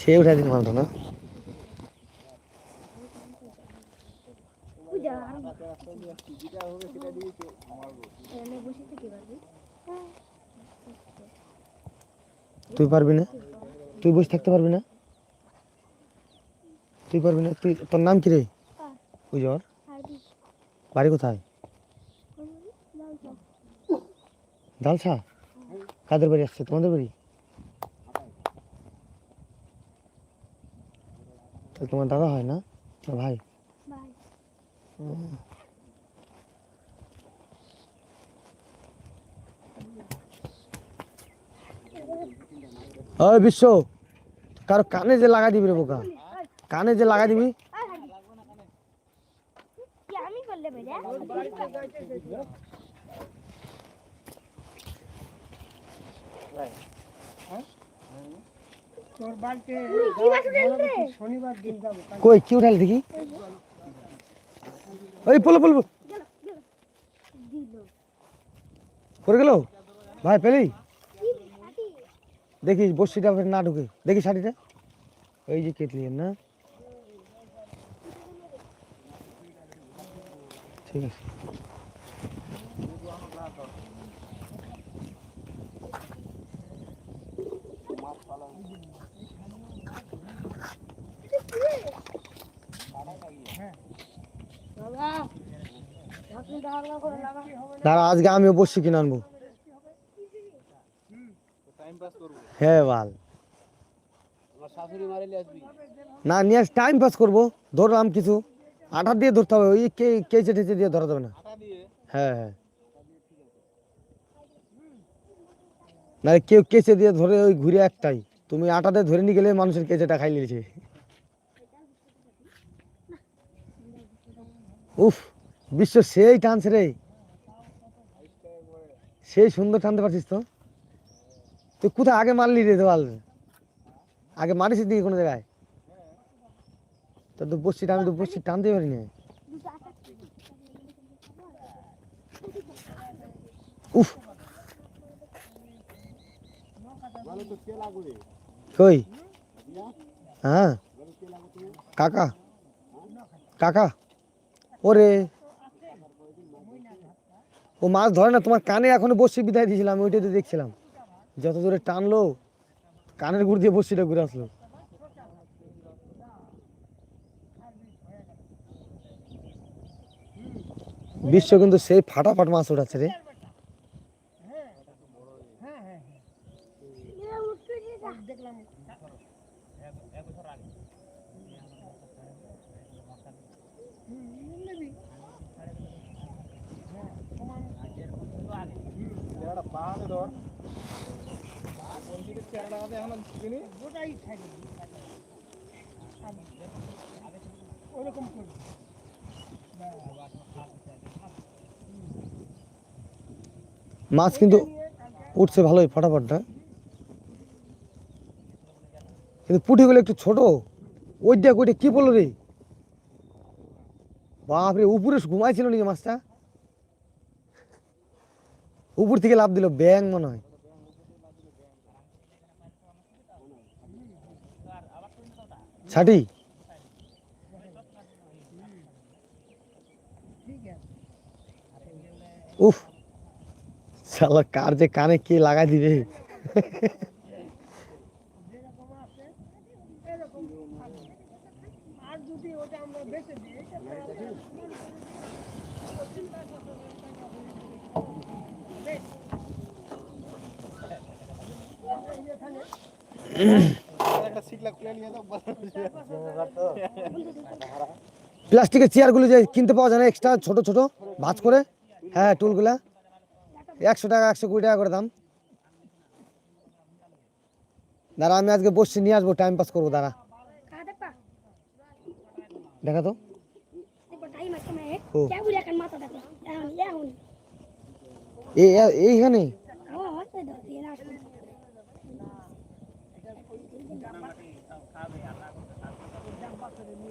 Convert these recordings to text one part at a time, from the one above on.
সে উঠাই দিন মালটা না? পারবি তুই পারবি না? তুই বসে থাকতে পারবি না? তুই পারবি না? তুই তোর নাম কি রে? পুজোর বাড়ি কোথায়? ডালসা কাদের বাড়ি আসছে? তোমাদের বাড়ি? তাহলে তোমার দাদা হয় না? না ভাই? বাই ওই বিশ্ব কারও কানে যে লাগা দিবি রে বোকা? কানে যে লাগা দিবি? কি আমি করলে বেজা তোর বাড়িতে কি বাসু রে? শনিবার দিন যাব কই কি উঠাল দেখি? ওই পলো পলো পলো। দিল পড়ে গেল? ভাই পেলি? কি ছাতি দেখি বসিটা ফের না ঢুকে। দেখি শাড়িটা। ওই যে কেটলি না? ঠিক আছে। বাবা আপনি ধারণা করে লাগা দাঁড়া, আজকে আমিও বসছি কিনে আনব। হ্যাঁ বাল। না, নিয়ে টাইম পাস করব। ধরলাম কিছু। আটা দিয়ে ধরতে হবে, ওই কেচে টেচে দিয়ে ধরা যাবে না। হ্যাঁ হ্যাঁ। না, কেউ কেচে দিয়ে ধরে ওই ঘুরে একটাই। তুমি আটাতে ধরে নিয়ে গেলে মানুষের কেচেটা খাই নিয়েছে। উফ, বিশ্ব সেই টানছে রে। সেই সুন্দর টানতে পারছিস তো। তুই কোথায় আগে মারলি রে দেওয়াল? আগে মারিস দিকে কোনো জায়গায়? তো তো বসছিটা আমি তো বসছি টানতে পারিনি। উফ। কই? হ্যাঁ। কাকা? কাকা? ওরে। ও মাছ ধরে না, তোমার কানে এখনও বসছি বিদায় দিয়েছিলাম, আমি ওইটাতে দেখছিলাম। যত দূরে টানলো, কানের গুড় দিয়ে বসছিটা ঘুরে আসলো। বিশ্ব কিন্তু সেই ফাটাফাট মাছ উঠাচ্ছে রে। মাছ কিন্তু উঠছে ভালোই ফাটাফাটটা কিন্তু পুঁটিগুলো একটু ছোট। ওইটা ওইটা কি বলল রে? বাপরে, উপরে ঘুমাইছিল নাকি মাছটা? উপর থেকে লাভ দিল, ব্যাং মনে হয়। ছাটি। উফ, শালা, কার যে কানে কে লাগাই দিবে? আর যদি ওটা আমরা বেঁচে দিই প্লাস্টিকের চেয়ারগুলো যে কিনতে পাওয়া যায় না এক্সট্রা ছোট ছোট ভাজ করে। হ্যাঁ টুলগুলা। একশো টাকা একশো কুড়ি টাকা করে দাম। দাঁড়া আমি আজকে বসছি নিয়ে আসব টাইম পাস করব দাঁড়া। এইখানে? হচ্ছে তো দিয়ে না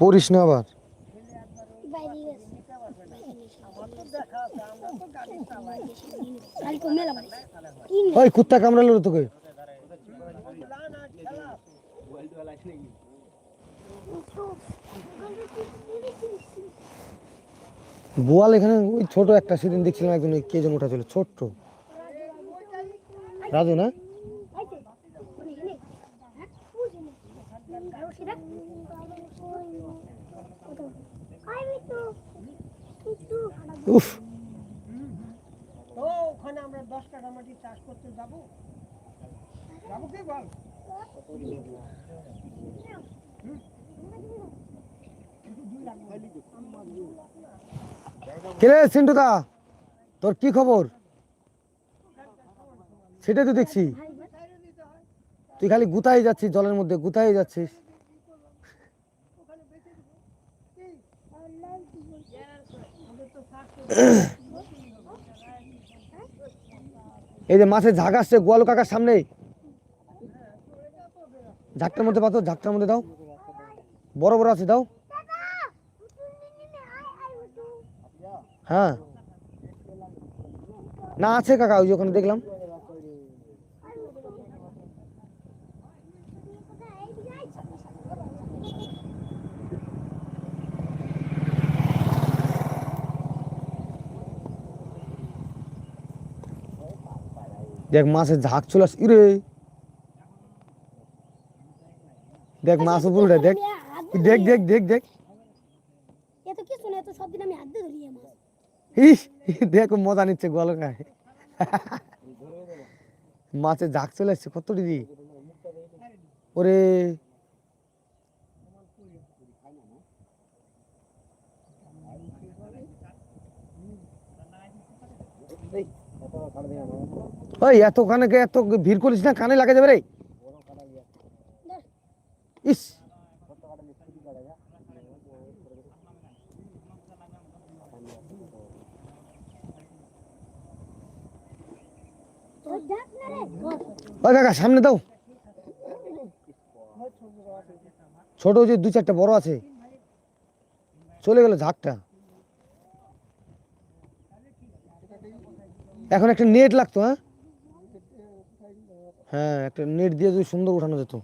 পড়িস না আবার? ওই কুত্তা কামড়ালো তোকে। বোয়াল এখানে ওই ছোট একটা, সেদিন দেখছিলাম একজন ওই কে যেন ওঠা ছিল, ছোট্ট। রাজু না? উফ। ওখানে আমরা দশ কাঠা মাটি চাষ করতে যাব। যাব কি বল? কিরে সিন্টুদা তোর কি খবর? সেটাই তো দেখছি। তুই খালি গুতাই যাচ্ছিস, জলের মধ্যে গুতাই যাচ্ছিস। এই যে মাছের ঝাঁক আসছে, গোয়ালু কাকার সামনে ঝাঁকটার মধ্যে পাতো, ঝাঁকটার মধ্যে দাও। বড় বড় আছে, দাও। হ্যাঁ। না আছে কাকা ওই ওখানে দেখলাম। দেখ মাছের ঝাঁক চলে আসছে ইরে। দেখ মাছ উপরে উঠে দেখ। দেখ দেখ দেখ দেখ। এত কিছু না এত সব দিন আমি হাত দিয়ে ধরি ইস দেখ, মজা নিচ্ছে গোয়ালো খায় মাছের ঝাঁক চলে আসছে কত দিদি ওরে। ওই এত কানে এত ভিড় করিস না, কানে লাগে যাবে রে। ইস। ওই সামনে দাও। ছোট যে দু চারটা বড় আছে। চলে গেল ঝাঁকটা। এখন একটা নেট লাগতো হ্যাঁ? হ্যাঁ একটা নেট দিয়ে যদি সুন্দর উঠানো যেত।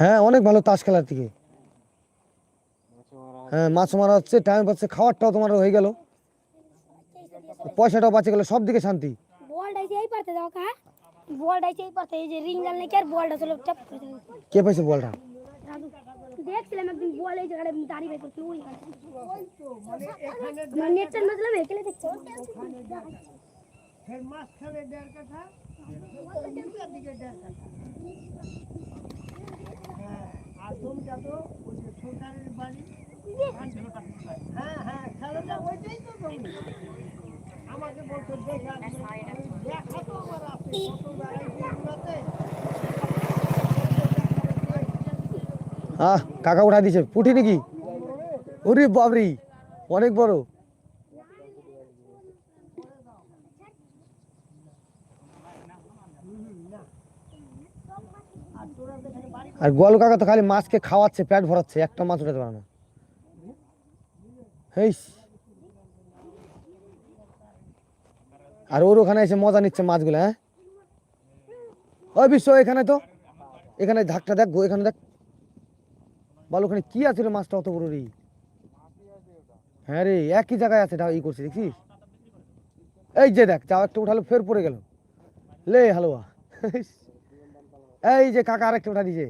হ্যাঁ অনেক ভালো তাস খেলার থেকে হ্যাঁ মাছ মারা হচ্ছে টাইম পাচ্ছে খাওয়ারটাও তোমার হয়ে গেল। পয়সাটাও বাঁচে গেল সব দিকে শান্তি। বলটা এসে এই পারতে দাও কা বলটা এসে এই পারতে এই যে রিং গাল নাকি আর বলটা চলে চাপ করে দাও কে পাইছে বলটা? রাজু দেখছিলাম একদিন বল এই জায়গায় দাঁড়িয়ে বের করছিল ওই আমার নেটটা নজলাম এখানে দেখছ। ফের মাছ খাবে দেড় কাঠা দুটার দিকে দেড় কাঠা। হ্যাঁ হ্যাঁ কাকা উঠা দিছে। পুঠি নাকি? ওরে বাবরি অনেক বড়। আর গোয়াল কাকা তো খালি মাছকে খাওয়াচ্ছে প্যাট ভরাচ্ছে, একটা মাছ উঠাতে পারে না। হেইস। আর ওর ওখানে এসে মজা নিচ্ছে মাছগুলো হ্যাঁ? ওই বিশ্ব, এখানে তো। এখানে ঝাঁকটা দেখ এখানে দেখ। বল, ওখানে কি আছে রে মাছটা অত বড় রে? হ্যাঁ রে, একই জায়গায় আছে ই করছে দেখছিস এই যে দেখ, যাও একটা উঠালো, ফের পড়ে গেল। লে হালুয়া। এই যে কাকা আরেকটা উঠা দিছে।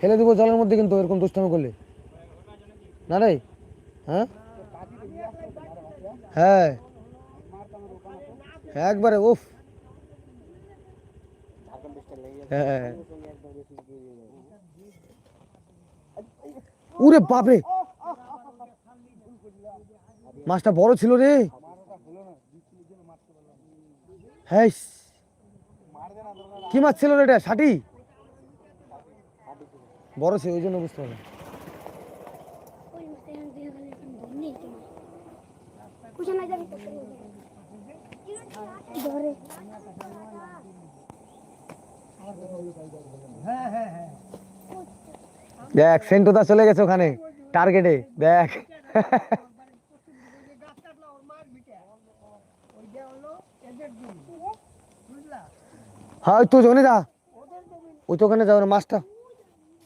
ফেলে দেবো জলের মধ্যে কিন্তু, এরকম দুষ্টামি করলে। না রে? হ্যাঁ? হ্যাঁ। একবারে, উফ। হ্যাঁ। উরে বাপরে! মাছটা বড় ছিল রে। হ্যাঁ কি মাছ ছিল রে এটা, ষাটি? বড় ছিল ওই জন্য বুঝতে পারলাম। দেখ, সেন্টুদা চলে গেছে ওখানে টার্গেটে দেখ। হ্যাঁ তুই ওখানে যা। ওই তো ওখানে যাও মাছটা।